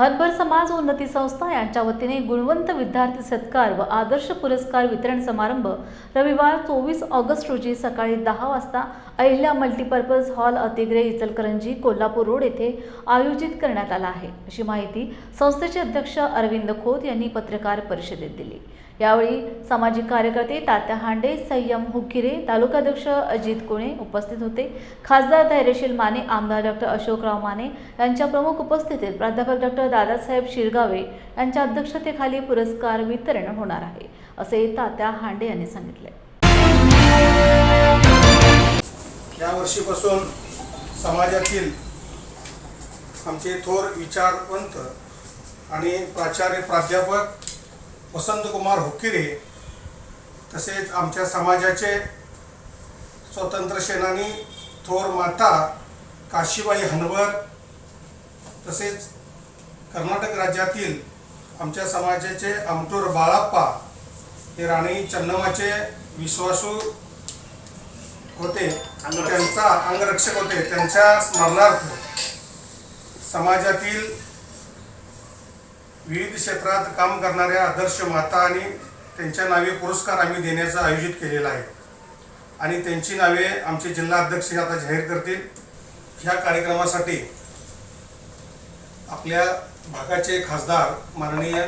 हरभर समाज उन्नती संस्था यांच्या वतीने गुणवंत विद्यार्थी सत्कार व आदर्श पुरस्कार वितरण समारंभ रविवार चोवीस ऑगस्ट रोजी सकाळी दहा वाजता Ahilya multipurpose hall Atigre Ichalkaranji Kolhapur road येथे आयोजित करण्यात आला आहे. अशी माहिती संस्थेचे अध्यक्ष अरविंद खोत यांनी पत्रकार परिषदेत दिली. यावेळी सामाजिक कार्यकर्ते तात्या हांडे संयम हुकिरे तालुकाध्यक्ष अजित कोणे उपस्थित होते. खासदार धैर्यशील माने आमदार डॉक्टर अशोकराव माने यांच्या प्रमुख उपस्थितीत प्राध्यापक डॉक्टर दादासाहेब शिरगावे यांच्या अध्यक्षतेखाली पुरस्कार वितरण होणार आहे असे तात्या हांडे यांनी सांगितले. या वर्षीपासून समाजातील आमचे थोर विचारवंत आणि प्राचार्य प्राध्यापक वसंतकुमार हुक्किरे तसेच आमच्या समाजाचे स्वतंत्र सेनानी थोर माता काशीबाई हनवर तसेच कर्नाटक राज्यातील आमच्या समाजाचे आमटूर बाळाप्पा हे राणी चन्नमाचे विश्वासू होते आणि त्यांचा अंगरक्षक होते त्यांच्या स्मरणार्थ समाजातील विविध क्षेत्रात काम करणाऱ्या आदर्श माता आणि त्यांच्या नावे पुरस्कार आम्ही देण्याचं आयोजित केलेलं आहे. आणि त्यांची नावे आमचे जिल्हा अध्यक्ष आता जाहीर करतील. ह्या कार्यक्रमासाठी आपल्या भागाचे खासदार माननीय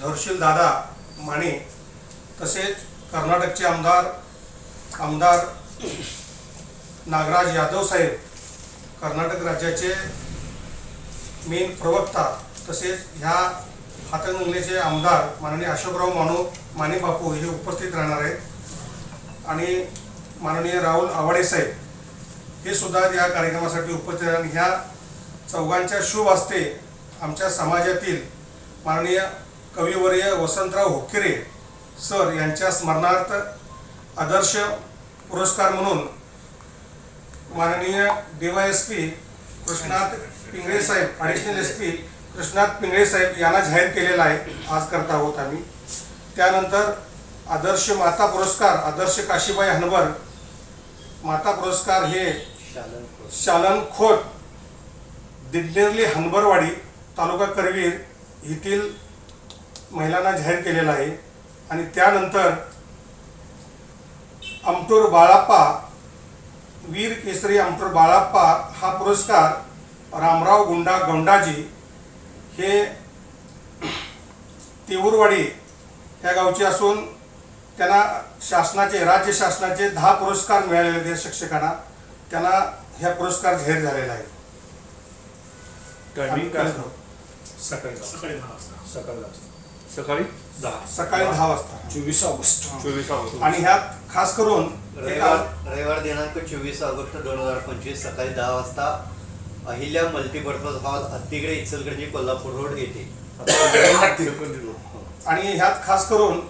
धरशील दादा माने तसेच कर्नाटकचे आमदार आमदार नागराज यादव साहेब कर्नाटक राज्याचे मेन प्रवक्ता तसेच ह्या हातंगलेचे आमदार माननीय अशोकराव मानो माने बापू हे उपस्थित राहणार आहेत. आणि माननीय राहुल आवाडे साहेब हे सुद्धा या कार्यक्रमासाठी उपस्थित आणि ह्या चौघांच्या शुभ हस्ते आमच्या समाजातील माननीय कविवर्य वसंतराव होकेरे सर यांच्या स्मरणार्थ आदर्श पुरस्कार म्हणून माननीय डीवायएसपी कृष्णात पिंगळे साहेब additional S P Krishnat Pingale साहेब यांना जाहीर केलेला आहे. आज करता आहोत आम्ही. त्यानंतर आदर्श माता पुरस्कार आदर्श काशीबाई हनवर माता पुरस्कार हे शालन खोत दिग्नेरली हनबरवाडी तालुका करवीर येथील महिलांना जाहीर केलेला आहे. आणि त्यानंतर अमटूर बाळाप्पा वीर केसरी आमटूर बाळाप्पा हा पुरस्कार रामराव गुंडा गौंडाजी हे तिवुरवाडी या गावचे असून त्यांना शासनाचे राज्य शासनाचे दहा पुरस्कार मिळालेले आहेत शिक्षकांना. त्यांना ह्या पुरस्कार जाहीर झालेला आहे. टायमिंग काय असणार? सकाळी सकाळी दहा वाजता. सकाळी दहा सकाळी दहा. सकाळी दहा वाजता. चोवीस ऑगस्ट. चोवीस ऑगस्ट. आणि ह्यात खास करून रविवार रविवार दिनांक चोवीस ऑगस्ट दोन हजार पंचवीस सकाळी दहा वाजता Ahilya multipurpose hall Hattigade Ichalkaranji Kolhapur road येथे Continue. आणि ह्यात खास करून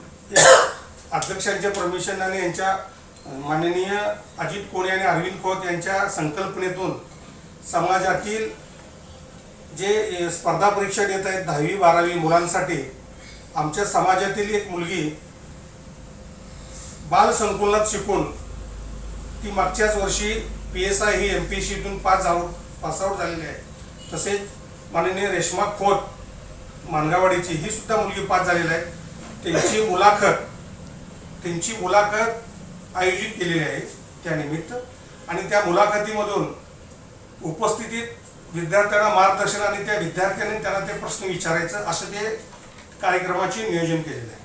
अध्यक्षांच्या परमिशन आणि यांच्या माननीय अजित कोणे आणि अरविंद खोत यांच्या संकल्पनेतून समाजातील जे स्पर्धा परीक्षा देत आहेत दहावी बारावी मुलांसाठी आमच्या समाजातील एक मुलगी बालसंकुलनात शिकून ती मागच्याच वर्षी पी एस आय ही एम पी सीतून पास आउट पासआउट झालेली आहे. तसेच माननीय रेश्मा खोत मानगावाडीची ही सुद्धा मुलगी पास झालेली आहे. त्यांची मुलाखत त्यांची मुलाखत आयोजित केलेली आहे त्यानिमित्त आणि त्या मुलाखतीमधून उपस्थितीत विद्यार्थ्यांना मार्गदर्शन आणि त्या विद्यार्थ्यांनी त्यांना ते प्रश्न विचारायचं असं ते कार्यक्रमाचे नियोजन केलेलं आहे.